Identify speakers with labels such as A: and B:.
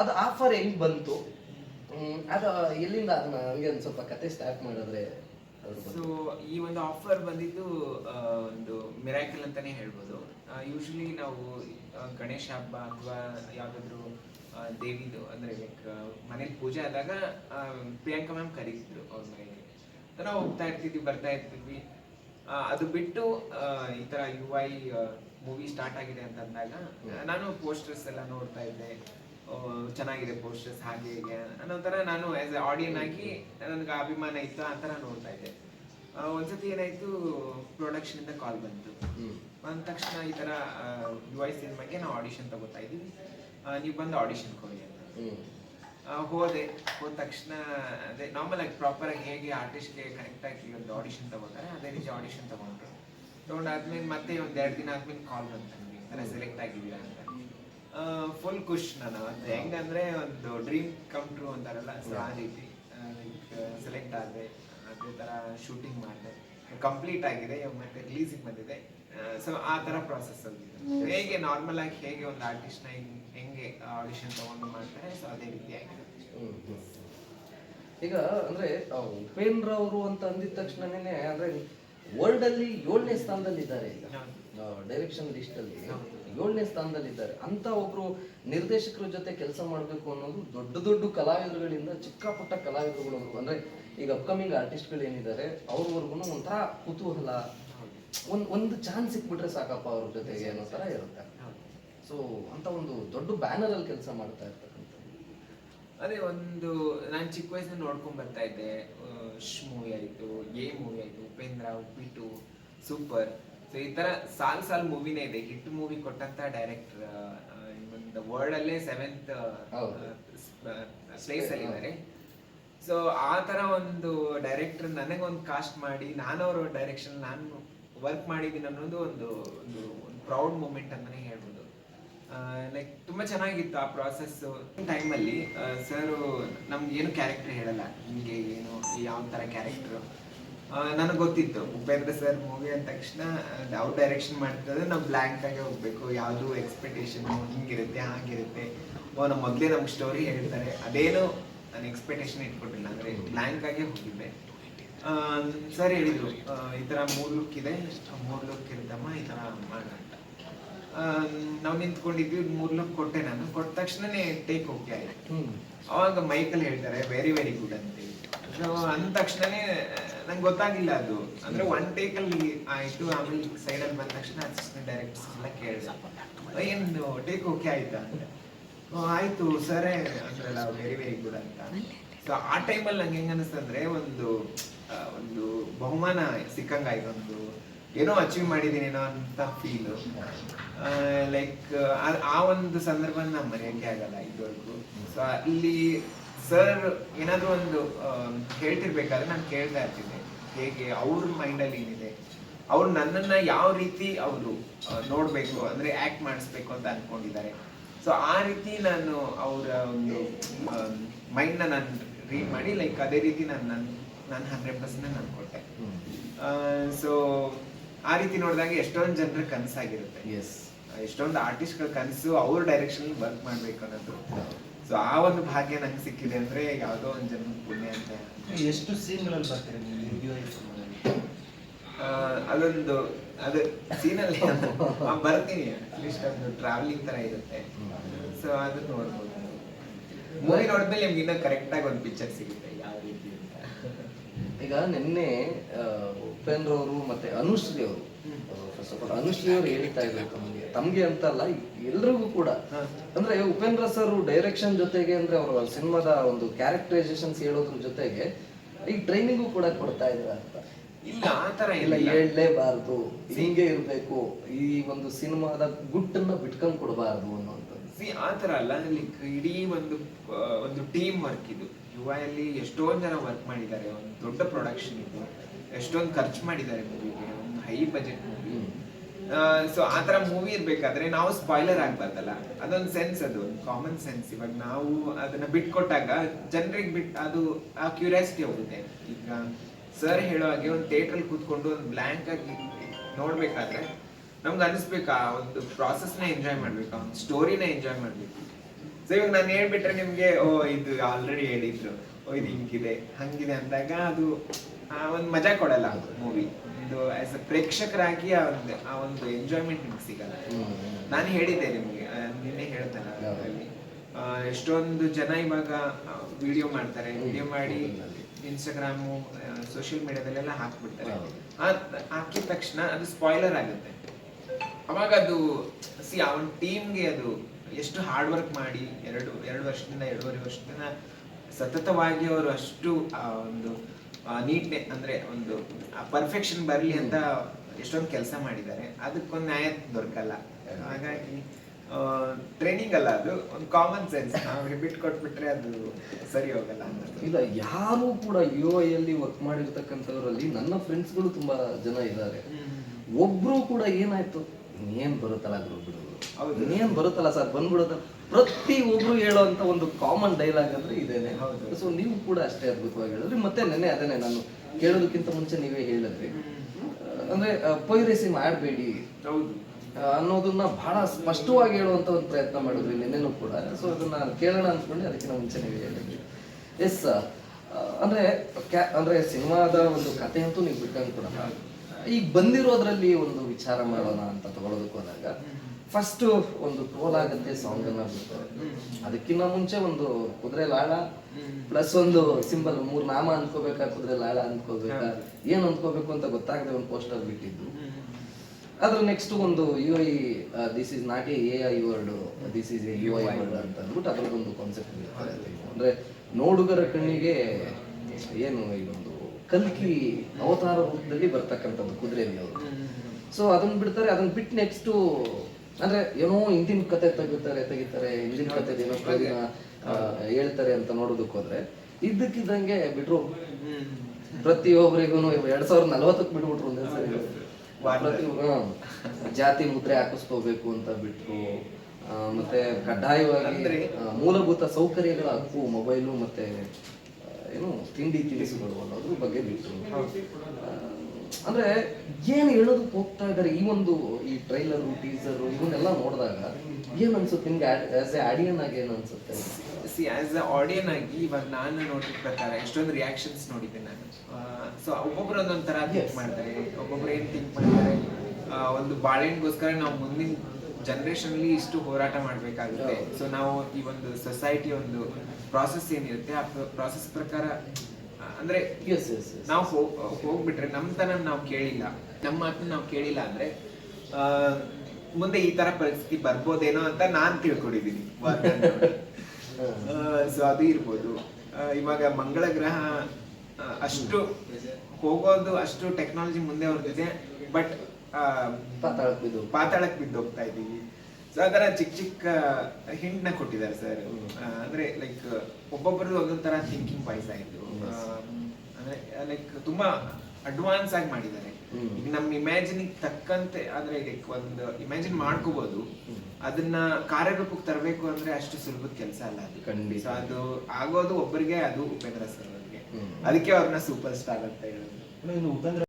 A: ಅದು ಆಫರ್ ಹೆಂಗ್ ಬಂತು? ಅದು ಎಲ್ಲಿಂದ ಅದನ್ನ ಹಂಗೆ ಒಂದು ಸ್ವಲ್ಪ ಕತೆ ಸ್ಟಾರ್ಟ್ ಮಾಡಿದ್ರೆ
B: ಸೊ ಈ ಒಂದು ಆಫರ್ ಬಂದಿದ್ದು ಒಂದು ಮಿರಾಕಲ್ ಅಂತಾನೆ ಹೇಳ್ಬೋದು. ಯೂಶ್ವಲಿ ನಾವು ಗಣೇಶ ಹಬ್ಬ ಅಥವಾ ಯಾವ್ದಾದ್ರು ದೇವಿದು ಅಂದ್ರೆ ಲೈಕ್ ಮನೇಲಿ ಪೂಜೆ ಆದಾಗ ಪ್ರಿಯಾಂಕಾ ಮ್ಯಾಮ್ ಕರೀತಿದ್ರು ಅವ್ರ ಮನೆಗೆ. ನಾವು ಹೋಗ್ತಾ ಇರ್ತಿದ್ವಿ ಬರ್ತಾ ಇರ್ತಿದ್ವಿ. ಅದು ಬಿಟ್ಟು ಈ ತರ ಯು ಐ ಮೂವಿ ಸ್ಟಾರ್ಟ್ ಆಗಿದೆ ಅಂತ ಅಂದಾಗ ನಾನು ಪೋಸ್ಟರ್ಸ್ ಎಲ್ಲ ನೋಡ್ತಾ ಇದ್ದೆ. ಚೆನ್ನಾಗಿದೆ ಪೋಸ್ಟರ್ಸ್ ಹಾಗೆ ಹೀಗೆ ಅನ್ನೋ ಥರ ನಾನು ಆಸ್ ಎ ಆಡಿಯನ್ ಆಗಿ ನನಗೆ ಅಭಿಮಾನ ಇತ್ತು ಆ ಥರ ನೋಡ್ತಾ ಇದ್ದೆ. ಒಂದ್ಸತಿ ಏನಾಯ್ತು ಪ್ರೊಡಕ್ಷನ್ ಇಂದ ಕಾಲ್ ಬಂತು.
A: ಅಂದ
B: ಬಂದ ತಕ್ಷಣ ಈ ಥರ ಯು ಐ ಸಿನಿಮಾಗೆ ನಾವು ಆಡಿಷನ್ ತಗೋತಾ ಇದ್ದೀವಿ. ನೀವು ಬಂದು ಆಡಿಷನ್ ಕೊಡಿ ಅಂತ. ಹೋದೆ. ಹೋದ ತಕ್ಷಣ ಅದೇ ನಾರ್ಮಲ್ ಆಗಿ ಪ್ರಾಪರ್ ಆಗಿ ಹೇಗೆ ಆರ್ಟಿಸ್ಟ್ಗೆ ಕನೆಕ್ಟ್ ಆಗಿ ಒಂದು ಆಡಿಷನ್ ತಗೋತಾರೆ ಅದೇ ರೀತಿ ಆಡಿಷನ್ ತಗೊಂಡ್ರು. ತಗೊಂಡಾದ್ಮೇಲೆ ಮತ್ತೆ ಒಂದ್ ಎರಡು ದಿನ ಆದ್ಮೇಲೆ ಕಾಲ್ ಬಂತು ನನಗೆ ಸೆಲೆಕ್ಟ್ ಆಗಿದ್ದೀರಾ ಅಂತ. ಫುಲ್ ಖುಷ್ ನಾನು ಅಂದ್ರೆ ಹೆಂಗಂದ್ರೆ ಒಂದು ಡ್ರೀಮ್ ಕಮ್ ಟ್ರೂ ಅಂತಾರಲ್ಲ ಸೊ ಆ ರೀತಿ. ಸೆಲೆಕ್ಟ್ ಆದೆ ಅದೇ ತರ ಶೂಟಿಂಗ್ ಮಾಡಿದೆ. ಕಂಪ್ಲೀಟ್ ಆಗಿದೆ ಇವಾಗ ಮತ್ತೆ ರಿಲೀಸಿಂಗ್ ಬಂದಿದೆ. ಸೊ ಆ ತರ ಪ್ರಾಸೆಸ್ ಅಲ್ಲಿ ಹೇಗೆ ನಾರ್ಮಲ್ ಆಗಿ ಹೇಗೆ ಒಂದು ಆರ್ಟಿಸ್ಟ್ನ ಹೆಂಗ್- ಆಡಿಷನ್ ತಗೊಂಡು ಮಾಡ್ತಾರೆ ಸೊ ಅದೇ ರೀತಿ ಆಗಿದೆ.
A: ಈಗ ಅಂದ್ರೆ ಉಪೇಂದ್ರ ಅವರು ಅಂತ ಅಂದಿದ ತಕ್ಷಣನೇ ಅಂದ್ರೆ ವರ್ಲ್ಡ್ ಅಲ್ಲಿ ಏಳನೇ ಸ್ಥಾನದಲ್ಲಿ ಇದ್ದಾರೆ ಈಗ ಡೈರೆಕ್ಷನ್ ಲಿಸ್ಟ್ ಅಲ್ಲಿ. ಏಳನೇ ಸ್ಥಾನದಲ್ಲಿದ್ದಾರೆ. ಅಂತ ಒಬ್ರು ನಿರ್ದೇಶಕರ ಜೊತೆ ಕೆಲಸ ಮಾಡಬೇಕು ಅನ್ನೋದು ದೊಡ್ಡ ದೊಡ್ಡ ಕಲಾವಿದರುಗಳಿಂದ ಚಿಕ್ಕ ಪುಟ್ಟ ಕಲಾವಿದರುಗಳು ಅಂದ್ರೆ ಈಗ ಅಪ್ಕಮಿಂಗ್ ಆರ್ಟಿಸ್ಟ್ಗಳು ಏನಿದ್ದಾರೆ ಅವ್ರವರೆಗೂ ಒಂಥರ ಕುತೂಹಲ, ಒಂದ್, ಒಂದು ಚಾನ್ಸ್ ಸಿಕ್ಬಿಟ್ರೆ ಸಾಕಪ್ಪ ಅವ್ರ ಜೊತೆಗೆ ಅನ್ನೋ ತರ ಇರುತ್ತೆ. ಸೊ ಅಂತ ಒಂದು ದೊಡ್ಡ ಬ್ಯಾನರ್ ಅಲ್ಲಿ ಕೆಲಸ ಮಾಡ್ತಾ ಇರ್ತಕ್ಕಂಥದ್ದು.
B: ಅದೇ ಒಂದು ನಾನು ಚಿಕ್ಕ ವಯಸ್ಸಿನ ನೋಡ್ಕೊಂಡ್ ಬರ್ತಾ ಇದ್ದೆ. ಶ್ ಮೂವಿ ಆಯ್ತು, ಎ ಮೂವಿ ಆಯ್ತು, ಉಪೇಂದ್ರ, ಉಪ್ಪಿಟ್ಟು, ಸೂಪರ್. ಸೊ ಈ ತರ ಸಾಲ್ ಸಾಲ್ ಮೂವಿನೇ ಇದೆ. ಹಿಟ್ ಮೂವಿ ಕೊಟ್ಟಂತ ಡೈರೆಕ್ಟರ್ ವರ್ಲ್ಡ್ ಅಲ್ಲೇ ಸೆವೆಂತ್. ಪ್ಲೇಸ್ ಅಲ್ಲಿ ಇದ್ದಾರೆ. ಸೊ ಆ ತರ ಒಂದು ಡೈರೆಕ್ಟರ್ ನನಗೊಂದು ಕಾಸ್ಟ್ ಮಾಡಿ ನಾನು ಅವರ ಡೈರೆಕ್ಷನ್ ನಾನು ವರ್ಕ್ ಮಾಡಿದ್ದೀನಿ ಅನ್ನೋದು ಒಂದು ಒಂದು ಒಂದು ಪ್ರೌಡ್ ಮೂಮೆಂಟ್ ಅಂತಾನೆ ಹೇಳ್ಬೋದು. ಲೈಕ್ ತುಂಬಾ ಚೆನ್ನಾಗಿತ್ತು ಆ ಪ್ರಾಸೆಸ್ ಟೈಮಲ್ಲಿ ಸರ್ ನಮ್ಗೆ ಏನು ಕ್ಯಾರೆಕ್ಟರ್ ಹೇಳಲ್ಲ. ಹಿಂಗೆ ಏನು ಯಾವ ತರ ಕ್ಯಾರೆಕ್ಟರ್ ನನಗೆ ಗೊತ್ತಿತ್ತು. ಉಪೇಂದ್ರ ಸರ್ ಮೂವಿ ಅಂದ ತಕ್ಷಣ ಯಾವ ಡೈರೆಕ್ಷನ್ ಮಾಡ್ತಿದ್ರೆ ನಾವು ಬ್ಲ್ಯಾಂಕ್ ಆಗಿ ಹೋಗ್ಬೇಕು. ಯಾವುದು ಎಕ್ಸ್ಪೆಕ್ಟೇಷನ್ ಹಿಂಗಿರುತ್ತೆ ಹಾಗಿರುತ್ತೆ. ಓ ನಮ್ಮ ಮೊದಲೇ ನಮ್ಗೆ ಸ್ಟೋರಿ ಹೇಳ್ತಾರೆ. ಅದೇನು ನಾನು ಎಕ್ಸ್ಪೆಕ್ಟೇಷನ್ ಇಟ್ಕೊಟ್ಟಿಲ್ಲ. ಅಂದರೆ ಬ್ಲ್ಯಾಂಕ್ ಆಗೇ ಹೋಗಿದ್ದೆ ಸರ್ ಹೇಳಿದ್ರು ಈ ಥರ ಮೂರು ಲುಕ್ ಇದೆ ಮೂರು ಲುಕ್ ಇರ್ತಮ್ಮ ಈ ಥರ ಮಾಡ ನಾವು ನಿಂತ್ಕೊಂಡಿದ್ವಿ ಮೂರು ಲುಕ್ ಕೊಟ್ಟೆ ನಾನು. ಕೊಟ್ಟ ತಕ್ಷಣನೇ ಟೇಕ್ ಓಕೆ ಆಯ್ತು. ಅವಾಗ ಮೈಕಲ್ ಹೇಳ್ತಾರೆ ವೆರಿ ವೆರಿ ಗುಡ್ ಅಂತ. ಹೇಳಿ So, ಅಂದ ತಕ್ಷಣನೇ ನಂಗೆ ಗೊತ್ತಾಗಿಲ್ಲ ಅದು. ಅಂದ್ರೆ ಒನ್ ಟೇಕ್ ಅಲ್ಲಿ ಆಯ್ತು ಆಮೇಲೆ ಸೈಡ್ ಅಲ್ಲಿ ಬಂದ ತಕ್ಷಣ ಅಸಿಸ್ಟೆಂಟ್ ಡೈರೆಕ್ಟರ್ಸ್ ಎಲ್ಲ ಕೇಳಿದೆ. ಏನು ಟೇಕ್ ಓಕೆ ಆಯ್ತಾ ಅಂತ. "ಓ, ಆಯ್ತು ಸರಿ ಅಂದ್ರಲ್ಲ ವೆರಿ ವೆರಿ ಗುಡ್ ಅಂತ. ಸೊ ಆ ಟೈಮಲ್ಲಿ ನಂಗೆ ಹೆಂಗ ಅನಿಸ್ತಂದ್ರೆ ಒಂದು ಒಂದು ಬಹುಮಾನ ಸಿಕ್ಕಂಗಾಯ್ತು ಒಂದು. ಏನೋ ಅಚೀವ್ ಮಾಡಿದೀನೇನೋ ಅಂತ ಫೀಲ್ ಲೈಕ್ ಆ ಒಂದು ಸಂದರ್ಭ ನಾನು ಮರೆಯಕ್ಕೆ ಆಗಲ್ಲ ಇದುವರೆಗೂ. ಸೊ ಇಲ್ಲಿ ಸರ್ ಏನಾದ್ರು ಒಂದು ಹೇಳ್ತಿರ್ಬೇಕಾದ್ರೆ ನಾನು ಕೇಳ್ತಾ ಇರ್ತಿದ್ದೆ ಹೇಗೆ ಅವ್ರ ಮೈಂಡಲ್ಲಿ ಏನಿದೆ ಅವ್ರು ನನ್ನನ್ನ ಯಾವ ರೀತಿ ಅವರು ನೋಡ್ಬೇಕು ಅಂದ್ರೆ ಆಕ್ಟ್ ಮಾಡಿಸ್ಬೇಕು ಅಂತ ಅನ್ಕೊಂಡಿದ್ದಾರೆ. ಸೊ ಆ ರೀತಿ ನಾನು ಅವರ ಒಂದು ಮೈಂಡ್ನ ನಾನು ರೀಡ್ ಮಾಡಿ ಲೈಕ್ ಅದೇ ರೀತಿ ನಾನು ನನ್ನ ನಾನು ಹಂಡ್ರೆಡ್ ಪರ್ಸೆಂಟ್ ನಾನು ಕೊಟ್ಟೆ ಸೊ ಆ ರೀತಿ ನೋಡಿದಾಗ ಎಷ್ಟೊಂದು ಜನರ ಕನಸಾಗಿರುತ್ತೆ.
A: ಎಸ್
B: ಎಷ್ಟೊಂದು ಆರ್ಟಿಸ್ಟ್ಗಳ ಕನಸು ಅವ್ರ ಡೈರೆಕ್ಷನ್ ವರ್ಕ್ ಮಾಡ್ಬೇಕು ಅನ್ನೋದು. ಸೊ ಆ ಒಂದು ಭಾಗ್ಯ ನಂಗೆ ಸಿಕ್ಕಿದೆ ಅಂದ್ರೆ ಯಾವುದೋ ಒಂದು ಜನ್ಮ ಪುಣ್ಯ ಅಂತ.
C: ಎಷ್ಟು ಸೀನ್ಗಳಲ್ಲಿ ಬರ್ತೀರಿ ನೀವು
B: ಅದೊಂದು ಅದು ಸೀನಲ್ಲಿ ಬರ್ತೀನಿ ಅಟ್ಲೀಸ್ಟ್ ಒಂದು ಟ್ರಾವೆಲಿಂಗ್ ತರ ಇರುತ್ತೆ. ಸೊ ಅದು ನೋಡ್ಬೋದು. ಮೂವಿ ನೋಡಿದ್ಮೇಲೆ ನಿಮ್ಗೆ ಇನ್ನೂ ಕರೆಕ್ಟ್ ಆಗಿ ಒಂದು ಪಿಕ್ಚರ್ ಸಿಗುತ್ತೆ ಯಾವ ರೀತಿ ಅಂತ.
A: ಈಗ ನಿನ್ನೆ ಉಪೇಂದ್ರ ಅವರು ಮತ್ತೆ ಅನುಶ್ರೀ ಅವರು ಫಸ್ಟ್ ಆಫ್ ಆಲ್ ಅನುಶ್ರೀ ಅವರು ಹೇಳ್ತಾ ಇದ್ದಾರೆ ತಮಗೆ ತಮ್ಗೆ ಅಂತ ಅಲ್ಲ ಎಲ್ರಿಗೂ ಕೂಡ. ಅಂದ್ರೆ ಉಪೇಂದ್ರ ಸರ್ ಡೈರೆಕ್ಷನ್ ಜೊತೆಗೆ ಅಂದ್ರೆ ಅವರ ಸಿನಿಮಾದ ಒಂದು ಕ್ಯಾರೆಕ್ಟರೈಸೇಷನ್ಸ್ ಹೇಳೋದ್ರ ಜೊತೆಗೆ ಈ ಟ್ರೈನಿಂಗು ಕೂಡ ಕೊಡ್ತಾ ಇದ್ರ ಅಂತ.
B: ಇಲ್ಲ ಆತರ
A: ಇಲ್ಲ ಹೇಳಲೇಬಾರದು ಹಿಂಗೆ ಇರಬೇಕು ಈ ಒಂದು ಸಿನಿಮಾದ ಗುಟ್ಟನ್ನ ಬಿಟ್ಕೊಂಡ್ ಕೊಡಬಾರದು ಅನ್ನೋಂಥದ್ದು.
B: ಸಿ ಆತರ ಅಲ್ಲ ಅಲ್ಲಿ ಇಡೀ ಒಂದು ಒಂದು ಟೀಮ್ ವರ್ಕ್ ಇದು. ಯುವ ಅಲ್ಲಿ ಎಷ್ಟೊಂದ್ ಜನ ವರ್ಕ್ ಮಾಡಿದ್ದಾರೆ ಒಂದು ದೊಡ್ಡ ಪ್ರೊಡಕ್ಷನ್ ಇದು. ಎಷ್ಟೊಂದು ಖರ್ಚು ಮಾಡಿದ್ದಾರೆ ಮೂವಿಗೆ ಒಂದು ಹೈ ಬಜೆಟ್ ಮೂವಿ ಸೊ ಆ ತರ ಮೂವಿ ಇರ್ಬೇಕಾದ್ರೆ ನಾವು ಸ್ಪಾಯ್ಲರ್ ಆಗ್ಬಾರ್ದಲ್ಲ. ಅದೊಂದು ಸೆನ್ಸ್ ಅದು ಕಾಮನ್ ಸೆನ್ಸ್ ಇವಾಗ ನಾವು ಅದನ್ನ ಬಿಟ್ಕೊಟ್ಟಾಗ ಜನರಿಗೆ ಬಿಟ್, ಅದು, ಆ ಕ್ಯೂರಿಯಾಸಿಟಿ ಹೋಗುತ್ತೆ. ಈಗ ಸರ್ ಹೇಳೋ ಹಾಗೆ ಒಂದು ಥಿಯೇಟರ್ ಕೂತ್ಕೊಂಡು ಒಂದು ಬ್ಲ್ಯಾಂಕ್ ಆಗಿ ನೋಡ್ಬೇಕಾದ್ರೆ ನಮ್ಗೆ ಅನಿಸ್ಬೇಕು, ಆ ಒಂದು ಪ್ರಾಸೆಸ್ನ ಎಂಜಾಯ್ ಮಾಡ್ಬೇಕು, ಆ ಒಂದು ಸ್ಟೋರಿನ ಎಂಜಾಯ್ ಮಾಡ್ಬೇಕು. ಸೊ ಇವಾಗ ನಾನು ಹೇಳ್ಬಿಟ್ರೆ ನಿಮ್ಗೆ, ಓ, ಇದು ಆಲ್ರೆಡಿ ಹೇಳಿದ್ರು. ಓ, ಇದು ಹಿಂಗಿದೆ, ಹಂಗಿದೆ ಅಂದಾಗ ಅದು ಒಂದು ಮಜಾ ಕೊಡಲ್ಲ ಮೂವಿ ಒಂದು ಆಸ್ ಅ ಪ್ರೇಕ್ಷಕರಾಗಿ ಆ ಒಂದು ಆ ಒಂದು ಎಂಜಾಯ್ಮೆಂಟ್ ನಿಮ್ಗೆ ಸಿಗಲ್ಲ. ನಾನು ಹೇಳಿದ್ದೆ ನಿಮಗೆ ನಿನ್ನೆ ಹೇಳ್ತೇನೆ ಅದರಲ್ಲಿ. ಎಷ್ಟೊಂದು ಜನ ಇವಾಗ ವಿಡಿಯೋ ಮಾಡ್ತಾರೆ. ವಿಡಿಯೋ ಮಾಡಿ ಇನ್ಸ್ಟಾಗ್ರಾಮು ಸೋಷಿಯಲ್ ಮೀಡಿಯಾದಲ್ಲೆಲ್ಲ ಹಾಕ್ಬಿಡ್ತಾರೆ. ಹಾಕಿದ ತಕ್ಷಣ ಅದು ಸ್ಪಾಯ್ಲರ್ ಆಗುತ್ತೆ. ಅವಾಗ ಅದು ಸಿ ಅವನ ಟೀಮ್ಗೆ ಅದು ಎಷ್ಟು ಹಾರ್ಡ್ ವರ್ಕ್ ಮಾಡಿ ಎರಡು ಎರಡು ವರ್ಷದಿಂದ ಎರಡೂವರೆ ವರ್ಷದಿಂದ ಸತತವಾಗಿ ಅವರು ಅಷ್ಟು ಆ ಒಂದು ನೀಟ್ನೆ ಅಂದ್ರೆ ಒಂದು ಪರ್ಫೆಕ್ಷನ್ ಬರಲಿ ಅಂತ ಎಷ್ಟೊಂದು ಕೆಲಸ ಮಾಡಿದ್ದಾರೆ. ಅದಕ್ಕೊಂದು ನ್ಯಾಯ ದೊರಕಲ್ಲ. ಹಾಗಾಗಿ ಟ್ರೈನಿಂಗ್ ಅಲ್ಲ ಅದು ಒಂದು ಕಾಮನ್ ಸೆನ್ಸ್ ನಾವು ಬಿಟ್ಟು ಕೊಟ್ಬಿಟ್ರೆ ಅದು ಸರಿ ಹೋಗಲ್ಲ ಅಂತ
A: ಇಲ್ಲ ಯಾರು ಕೂಡ ಯು ಐ ಅಲ್ಲಿ ವರ್ಕ್ ಮಾಡಿರ್ತಕ್ಕಂಥವ್ರಲ್ಲಿ ನನ್ನ ಫ್ರೆಂಡ್ಸ್ಗಳು ತುಂಬಾ ಜನ ಇದ್ದಾರೆ. ಒಬ್ರು ಕೂಡ ಏನಾಯ್ತು? ಏನ್ ಬರುತ್ತಲ್ಲ ಅದ್ರ ಬಿಡು. ಇನ್ನೇನ್ ಬರುತ್ತಲ್ಲ ಸರ್? ಬಂದ್ಬಿಡೋದ. ಪ್ರತಿ ಒಬ್ರು ಹೇಳೋಂತ ಒಂದು ಕಾಮನ್ ಡೈಲಾಗ್ ಅಂದ್ರೆ ಇದೇನೆ. ಸೊ ನೀವು ಕೂಡ ಅಷ್ಟೇ ಅದ್ಭುತವಾಗಿ ಹೇಳಿದ್ರಿ ಮತ್ತೆ ನೆನೆ ಅದನ್ನೇ ನಾನು ಕೇಳೋದಕ್ಕಿಂತ ಮುಂಚೆ ನೀವೇ ಹೇಳಿದ್ರಿ. ಅಂದ್ರೆ ಪೈರಸಿ ಮಾಡಬೇಡಿ. ಅನ್ನೋದನ್ನ ಬಹಳ ಸ್ಪಷ್ಟವಾಗಿ ಹೇಳುವಂತ ಒಂದು ಪ್ರಯತ್ನ ಮಾಡಿದ್ರಿ ನಿನ್ನೆನೂ ಕೂಡ. ಸೊ ಅದನ್ನ ಕೇಳೋಣ ಅನ್ಕೊಂಡೆ ಅದಕ್ಕಿಂತ ಮುಂಚೆ ನೀವೇ ಹೇಳಿದ್ರಿ. ಎಸ್ ಅಂದ್ರೆ ಅಂದ್ರೆ ಸಿನಿಮಾದ ಒಂದು ಕಥೆ ಅಂತೂ ನೀವು ಬಿಟ್ಟಂಗೆ ಕೂಡ ಈಗ ಬಂದಿರೋದ್ರಲ್ಲಿ ಒಂದು ವಿಚಾರ ಮಾಡೋಣ ಅಂತ ತಗೊಳೋದಕ್ಕೆ ಹೋದಾಗ ಫಸ್ಟ್ ಒಂದು ಟ್ರೋಲ್ ಆಗುತ್ತೆ ಸಾಂಗ್ ಅನ್ನ ಬಿಡ್ತಾರೆ ಅದಕ್ಕಿಂತ ಮುಂಚೆ ಒಂದು ಕುದುರೆ ಲಾಳ ಪ್ಲಸ್ ಒಂದು ಸಿಂಬಲ್ ಮೂರ್ ನಾಮ ಅನ್ಕೋಬೇಕಾ ಕುದುರೆ ಲಾಳ ಅನ್ಕೋಬೇಕಾ? ಏನ್ ಅನ್ಕೋಬೇಕು ಅಂತ ಗೊತ್ತಾಗದೆ ಒಂದು ಪೋಸ್ಟರ್ ಬಿಟ್ಟಿದ್ದು. ಅದ್ರ ನೆಕ್ಸ್ಟ್ ಒಂದು U I this is not a I word this is a U I word ಅಂತ ಅಂದ್ಬಿಟ್ಟು ಅದ್ರದ್ದೊಂದು ಕಾನ್ಸೆಪ್ಟ್ ಅಂದ್ರೆ ನೋಡುಗರ ಕಣ್ಣಿಗೆ ಏನು ಈ ಒಂದು ಕಲ್ಕಿ ಅವತಾರ ರೂಪದಲ್ಲಿ ಬರ್ತಕ್ಕಂಥದ್ದು ಕುದುರೆ ಅವರು. ಸೊ ಅದನ್ನ ಬಿಡ್ತಾರೆ ಅದನ್ನ ಬಿಟ್ಟು ನೆಕ್ಸ್ಟ್ ಅಂದ್ರೆ ಏನೋ ಹಿಂದಿನ ಕತೆ ತೆಗಿತಾರೆ ತೆಗಿತಾರೆ ಹಿಂದಿನ ಕತೆ ಏನೋ ಹೇಳ್ತಾರೆ ಅಂತ ನೋಡೋದಕ್ಕೆ ಹೋದ್ರೆ ಇದ್ದಕ್ಕಿದ್ದಂಗೆ ಬಿಟ್ರು. ಪ್ರತಿಯೊಬ್ಬರಿಗೂ ಎರಡ್ ಸಾವಿರದ ನಲ್ವತ್ತಕ್ಕೆ ಬಿಟ್ಬಿಟ್ರು ಒಂದೇ ಸರಿ. ಪ್ರತಿ ಹ್ಮ್. ಜಾತಿ ಮುದ್ರೆ ಹಾಕಿಸ್ಕೋಬೇಕು ಅಂತ ಬಿಟ್ರು. ಮತ್ತೆ ಕಡ್ಡಾಯವಾಗಿ ಮೂಲಭೂತ ಸೌಕರ್ಯಗಳ ಹಕ್ಕು ಮೊಬೈಲು ಮತ್ತೆ ಏನು ತಿಂಡಿ ತಿನಿಸುಗಳು ಅನ್ನೋದ್ರ ಬಗ್ಗೆ ಬಿಟ್ರು. ಅಂದ್ರೆ ಏನ್ ಹೇಳೋದಕ್ಕೆ ಹೋಗ್ತಾ ಇದಾರೆ ಈ ಒಂದು ಈ ಟ್ರೈಲರ್ ಟೀಸರ್ ಇವನ್ನೆಲ್ಲ ನೋಡಿದಾಗ ಏನ್ ಅನ್ಸುತ್ತೆ ನಿಮ್ಗೆ? ಆಸ್ ಎ ಆಡಿಯನ್ ಆಗಿ ಏನ್ ಅನ್ಸುತ್ತೆ?
B: ಸಿ ಆಸ್ ಎ ಆಡಿಯನ್ ಆಗಿ ಇವಾಗ ನಾನು ನೋಡಿದ ಪ್ರಕಾರ ಎಷ್ಟೊಂದು ರಿಯಾಕ್ಷನ್ಸ್ ನೋಡಿದ್ದೀನಿ ನಾನು. ಸೊ ಒಬ್ಬೊಬ್ರು ಒಂದೊಂದು ಥಿಂಕ್ ಮಾಡ್ತಾರೆ. ಒಬ್ಬೊಬ್ರು ಏನ್ ಥಿಂಕ್ ಮಾಡ್ತಾರೆ? ಒಂದು ಬಾಳೆಹಣ್ಣಿಗೋಸ್ಕರ ನಾವು ಮುಂದಿನ ಜನರೇಷನ್ ಅಲ್ಲಿ ಇಷ್ಟು ಹೋರಾಟ ಮಾಡ್ಬೇಕಾಗುತ್ತೆ. ಸೊ ನಾವು ಈ ಒಂದು ಸೊಸೈಟಿ ಒಂದು ಪ್ರಾಸೆಸ್ ಏನಿರುತ್ತೆ? ಆ ಪ್ರಾಸೆಸ್ ಪ್ರಕಾರ ಅಂದ್ರೆ ನಾವು ಹೋಗ್ ಹೋಗ್ಬಿಟ್ರೆ ನಮ್ ತನ ನಾವು ಕೇಳಿಲ್ಲ. ನಮ್ಮ ಮಾತನ್ನ ನಾವು ಕೇಳಿಲ್ಲ ಅಂದ್ರೆ ಆ, ಮುಂದೆ ಈ ತರ ಪರಿಸ್ಥಿತಿ ಬರ್ಬೋದೇನೋ ಅಂತ ನಾನ್ ತಿಳ್ಕೊಂಡಿದ್ದೀನಿ. ಸೊ ಅದು ಇರ್ಬೋದು. ಇವಾಗ ಮಂಗಳ ಗ್ರಹ ಅಷ್ಟು ಹೋಗೋದು ಅಷ್ಟು ಟೆಕ್ನಾಲಜಿ ಮುಂದೆ ಹೊರಟಿದೆ ಬಟ್
A: ಪಾತಾಳಕ್ ಬಿದ್ದು
B: ಪಾತಾಳಕ್ಕೆ ಬಿದ್ದು ಹೋಗ್ತಾ ಇದೀವಿ ಸೊ ಅದರ ಚಿಕ್ಕ ಚಿಕ್ಕ ಹಿಂಟ್ನ ಕೊಟ್ಟಿದ್ದಾರೆ ಸರ್ ಅಂದ್ರೆ ಲೈಕ್ ಒಬ್ಬೊಬ್ಬರದ್ದು ಒಂದೊಂದ್ ತರ ಥಿಂಕಿಂಗ್ ವಾಯ್ಸ್ ಆಯ್ತು ಅಂದ್ರೆ ಲೈಕ್ ತುಂಬಾ ಅಡ್ವಾನ್ಸ್ ಆಗಿ ಮಾಡಿದ್ದಾರೆ. ಈಗ ನಮ್ಮ ಇಮ್ಯಾಜಿನ್ ತಕ್ಕಂತೆ ಆದ್ರೆ ಲೈಕ್ ಒಂದು ಇಮ್ಯಾಜಿನ್ ಮಾಡ್ಕೋಬಹುದು ಅದನ್ನ ಕಾರ್ಯರೂಪಕ್ಕೆ ತರಬೇಕು ಅಂದ್ರೆ ಅಷ್ಟು ಸುಲಭದ ಕೆಲಸ ಅಲ್ಲ ಅದು.
A: ಖಂಡಿತ.
B: ಅದು ಆಗೋದು ಒಬ್ಬರಿಗೆ ಅದು ಉಪೇಂದ್ರ ಸರ್ ಅವರಿಗೆ. ಅದಕ್ಕೆ ಅವ್ರನ್ನ ಸೂಪರ್ ಸ್ಟಾರ್ ಅಂತ ಹೇಳೋದು.
C: ಉಪೇಂದ್ರ